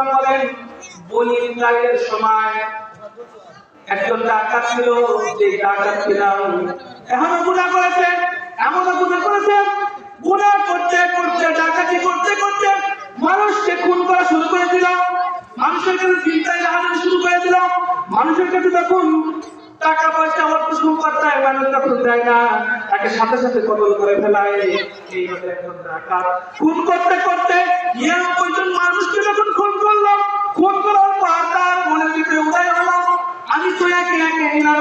সাল্লাম বলেন বনি সময় একজন ডাকাত ছিল, যে ডাকাত ছিল। এখনও গুণা করেছে, এমনও গুণা করেছে, গুণা করতে করতে, ডাকাতি করতে করতে মানুষকে খুন করা শুরু করে মানুষের কাছে চিন্তায় হাজার শুরু করে মানুষের কাছে যখন টাকা পয়সা, অর্থ সম্পদ দেয় মানুষ তখন দেয় না। তাকে সাথে সাথে কতল করে ফেলায়। এইভাবে একজন ডাকাত। খুন করতে করতে নিরানব্বই জন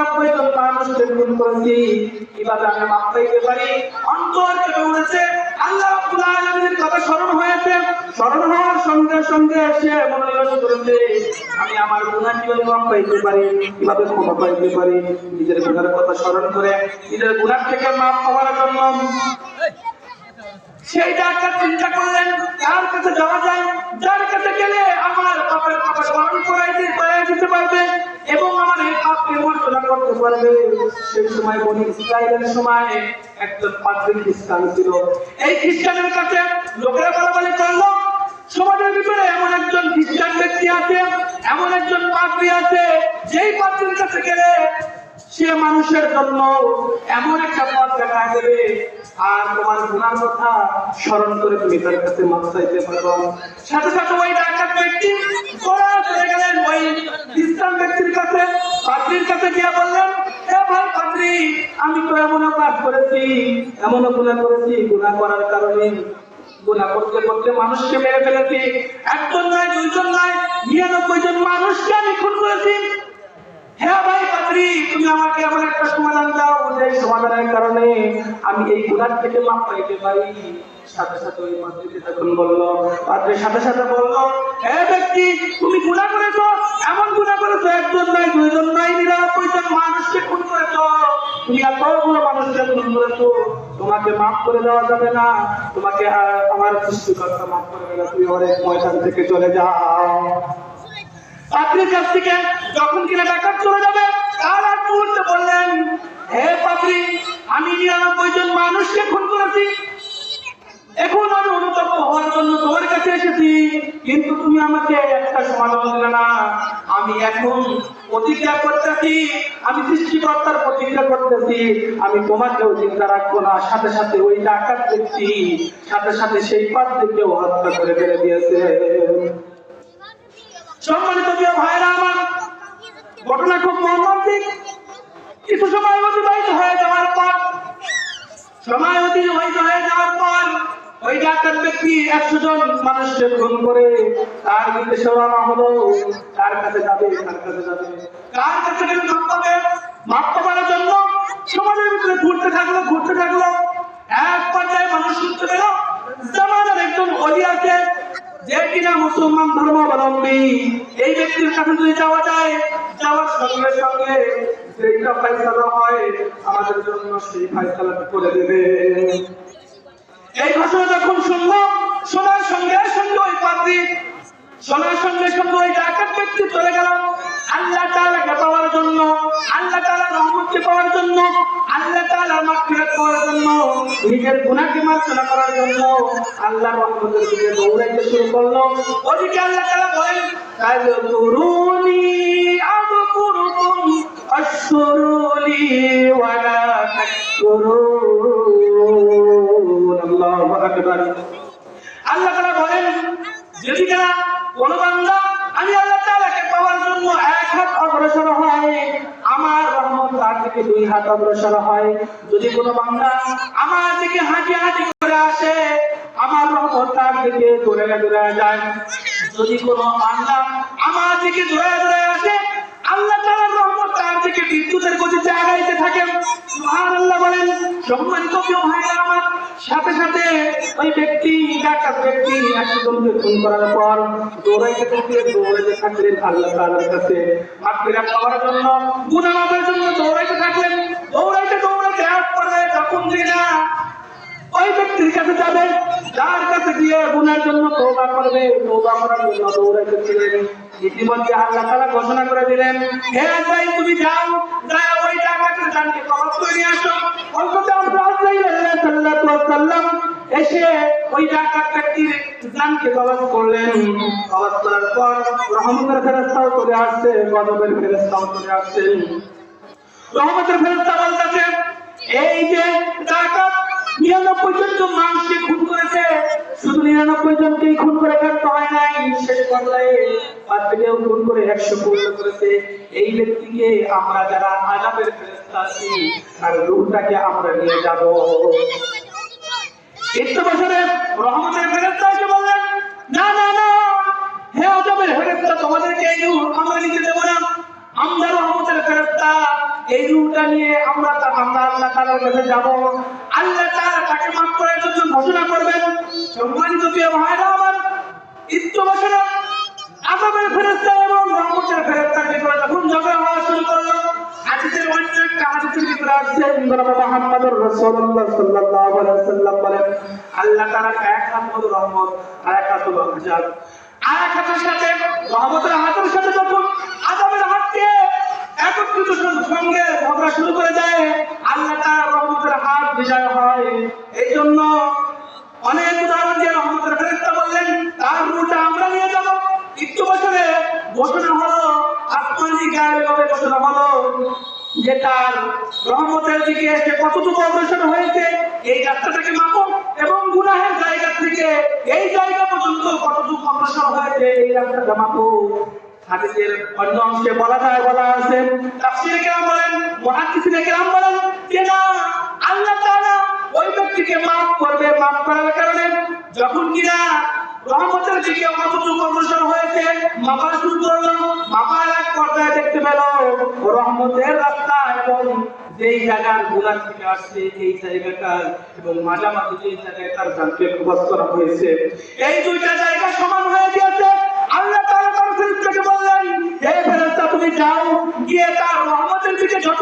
একে নিরানব্বই মানুষকে খুন করেছি কীভাবে আমি মাপ পাইতে পারি। অন্তর কেটে উঠেছে। আল্লাহ রাব্বুল আলামিনের কথা স্মরণ হয়েছে। স্মরণ হওয়ার সঙ্গে সঙ্গে সে মনোনিবেশ করেছে। আমি আমার গুনাহ কীভাবে মাপ পাইতে পারি কীভাবে ক্ষমা পাইতে পারি নিজের গুনার কথা স্মরণ করে নিজের গুনাহ থেকে মাপ পাওয়ার জন্য। সেই ডাক্তার চিন্তা করলেন কার কাছে যাওয়া যায়? করতে সেই সময় বনি ইসরায়েলের সময় একজন পাত্রী খ্রিস্টান ছিল। এই খ্রিস্টানের কাছে লোকেরা বলাবলি করল, সমাজের ভিতরে এমন একজন খ্রিস্টান ব্যক্তি আছে, এমন একজন পাত্রী আছে, যেই পাত্রীর কাছে গেলে সে মানুষের জন্য এমন একটা পথ দেখা দেবে। আর তোমার গুণার কথা স্মরণ করে তুমি তার কাছে মাপ চাইতে পারো। সাথে সাথে ওই ডাকাত ব্যক্তি চলে গেলেন। ওই খ্রিস্টান ব্যক্তির কাছে পাত্রীর কাছে গিয়ে বললেন আমি তো এমনও কাজ করেছি, এমনও গুণা করেছি গুণা করার কারণে গুণা করতে করতে মানুষকে মেরে ফেলেছি। একজন নয় দুইজন নয় নিরানব্বই জন মানুষকে আমি খুন করেছি। হ্যাঁ ভাই তুমি আমাকে একটা সমাধান দাও যে সমাধানের কারণে আমি এই গুণার থেকে মাপ পাইতে পারি। সাথে সাথে ওই পাত্রীকে তখন বলল, পাত্রীর সাথে সাথে বলল হ্যাঁ ব্যক্তি, তুমি গুণা করেছ, এমন গুণা করেছ, একজন নয় দুইজন নয় নিরানব্বই জন মানুষকে খুন করেছ। তুমি এতগুলো মানুষকে খুন করেছ, তোমাকে মাফ করে দেওয়া যাবে না। তোমাকে আমার সৃষ্টিকর্তা মাফ করে দেবে তুমি অনেক ময়দান থেকে চলে যাও। পাত্রীর কাছ থেকে যখন কিনা ডাকাত চলে যাবে, তার এক মুহূর্তে বললেন, হে পাত্রী, আমি নিরানব্বই জন মানুষকে খুন করেছি এখন আমি অনুতপ্ত হওয়ার জন্য তোমার কাছে এসেছি, কিন্তু তুমি আমাকে একটা সমাধান দিলে না। আমি এখন প্রতিজ্ঞা করতেছি, আমি সৃষ্টিকর্তার প্রতিজ্ঞা করতেছি, আমি তোমাকেও চিন্তা রাখব না। সাথে সাথে ওই ডাকাত ব্যক্তি, সাথে সাথে সেই পাত্রীকেও হত্যা করে ফেলে দিয়েছে। সম্মানিত প্রিয় ভাইরা আমার, ঘটনা খুব মর্মান্তিক। কিছু সময় অতিবাহিত হয়ে যাওয়ার পর, সময় অতিবাহিত হয়ে যাওয়ার পর ওই ডাক্তার ব্যক্তি একশো জন মানুষকে খুন করে, তার হলো কার কাছে যাবে কার কাছে যাবে। কাছে জন্য সমাজের ভিতরে ঘুরতে থাকল ঘুরতে থাকল। এক পর্যায়ে মানুষ শুনতে পেল, জামানের একজন অলি আছে, যে কিনা মুসলমান ধর্মাবলম্বী। এই ব্যক্তির কাছে যদি যাওয়া যায়, যাওয়ার সঙ্গে সঙ্গে যেটা ফাইসালা হয়, আমাদের জন্য সেই ফাইসালাটা করে দেবে। এই ঘটনা যখন শুনলো শোনার সঙ্গে সঙ্গে ওই পাত্রী শোনার সঙ্গে সঙ্গে ওই ডাকাত ব্যক্তি চলে গেল। আল্লাহ তাআলাকে পাওয়ার জন্য, আল্লাহ তাআলা রহমতকে পাওয়ার জন্য, আল্লাহ তাআলা মাগফিরাত পাওয়ার জন্য, নিজের গুনাহকে মার্জনা করার জন্য আল্লাহ রহমতের দিকে দৌড়াইতে শুরু করল। ওদিকে আল্লাহ তাআলা বলেন তাযকুরুনি আযকুরুকুম, আশকুরুলি ওয়ালা তাকফুরুন আল্লাহু আকবার আল্লাহ তাআলা বলেন, যদি কিনা কোন বান্দা, আমি আল্লাহ তাআলাকে পাওয়ার জন্য এক হাত অগ্রসর হয়, আমার রহমত তার থেকে দুই হাত অগ্রসর হয়। যদি কোন বান্দা আমার দিকে হাঁটি হাঁটি করে আসে, আমার রহমত তার দিকে দৌড়ে দৌড়ে যায়। যদি কোন বান্দা আমার দিকে দৌড়ে দৌড়ে আসে, আল্লাহ রহমত তার দিকে বিদ্যুতের গতিতে আগাইতে থাকে সুবহানাল্লাহ বলেন, সম্মানিত কেউ ভাইরা আমার, সাথে সাথে ওই ব্যক্তি, ডাকাত ব্যক্তি একজনকে খুন করার পর দৌড়াইতে থাকলে দৌড়াইতে থাকলেন আল্লাহ তাআলার কাছে। মাগফিরাত পাওয়ার জন্য, গুনাহ জন্য দৌড়াইতে থাকলেন। দৌড়াইতে দৌড়াইতে এক পর্যায়ে যখন দিনা ওই ব্যক্তির কাছে যাবে, যার কাছে গিয়ে গুনার জন্য তওবা করবে, তওবা করার জন্য দৌড়াইতে ছিলেন ইতিমধ্যে আল্লাহ তাআলা ঘোষণা করে দিলেন, হে আজরাইল তুমি যাও যাও, ওই ডাকাতের জানকে কবজ করে আসো। অন্তত আমরা আলাইহিস সাল্লাম এসে ওই ডাকাত ব্যক্তির জানকে কবজ করলেন। কবজ করার পর রহমতের ফেরেস্তাও আসছে ফেরেস্তাও আসছে। রহমতের ফেরেস্তা বলতেছে, এই যে নিরানব্বই জন মানুষকে খুন করেছে। শুধু নিরানব্বই জনকেই খুন করে ফেলতে হয় নাই। শেষ পর্যায়ে পাঁচকেও খুন করে একশো পূর্ণ করেছে। এই ব্যক্তিকে আমরা যারা আজাবের ফেরেস্তা আছি আর রূপটাকে আমরা নিয়ে যাব। একটু বছরে রহমতের ফেরেস্তা এসে বললেন, না না না, হে আজাবের ফেরেস্তা তোমাদেরকে এই আমরা নিতে দেবো না। আমরা রহমতের ফেরেস্তা এই রূপটা নিয়ে আমরা তা- আমরা আল্লাহ তাআলার কাছে যাব। আল্লাহ তাআলা তাকে মাফ করার জন্য ঘোষণা করবেন, সম্মানিত প্রিয় ভাইরা আমার একটু বছরে আজাবের ফেরেস্তা এবং রহমতের ফেরেস্তা কি করে যখন ঝগড়া হওয়া শুরু করল, হাদিসের অন্য একটা হাদিসের ভিতরে আসছে জনাব মুহাম্মদুর রাসূলুল্লাহ সাল্লাল্লাহু আলাইহি সাল্লাম বলেন, আল্লাহ তাআলা এক হাত হলো রহমত আর এক হাত হলো আযাব আর এক হাতের সাথে, রহমতের হাতের সাথে যখন আযাবের হাতকে একত্রিত সঙ্গে ঝগড়া শুরু করে দেয়, আল্লাহ তাআলা রহমতের হাত বিজয় হয়। এই জন্য অনেক উদাহরণ দিয়ে রহমতের ফেরেস্তা বললেন, তার রুটা আমরা নিয়ে যাব। একটু বছরে ঘোষণা হলো, আসমানি গায়ে ঘোষণা হলো যে তার রহমতের দিকে সে কতটুকু অগ্রসর হয়েছে, এই রাস্তাটাকে মাপো এবং গুনাহের জায়গা থেকে এই জায়গা পর্যন্ত কতটুকু অগ্রসর হয়েছে, এই রাস্তাটা মাপো। হাদিসের অন্য অংশে বলা যায়, বলা আছে কেরাম বলেন কেরাম বলেন, যে না, আল্লাহ তাআলা ওই ব্যক্তিকে করবে করার কারণে যখন কিনা রহমতের দিকে কতটুকু অগ্রসর হয়েছে শুরু করল এক পর্যায়ে দেখতে পেল, রহমতের রাস্তা এবং যেই জায়গারগুলা থেকে আসছে, এই জায়গাটার এবং মাঝামাঝি যেই জায়গায় তার জানকে প্রবাস করা হয়েছে, এই দুইটা জায়গা সমান হয়ে গিয়েছে।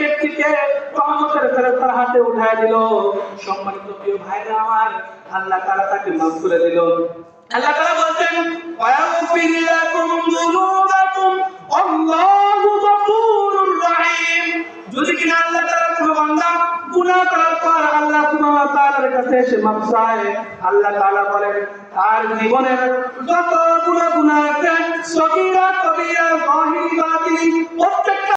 ব্যক্তিকে রহমতের ফেরেশতার হাতে উঠায় দিল। সম্মানিত প্রিয় ভাইরা আমার, আল্লাহ তাআলা তাকে মাফ করে দিল। আল্লাহ তাআলা বলছেন যুনুবাকুম, আল্লাহু গফুরুর রহিম। যদি কিনা আল্লাহ তাআলা কোনো বান্দা গুনাহ করার পর আল্লাহ সুবহানাহু তাআলার কাছে মাফ চায়, আল্লাহ তাআলা বলেন, তার জীবনের যত গুনাহ গুনাহ আছে সগীরা প্রত্যেকটা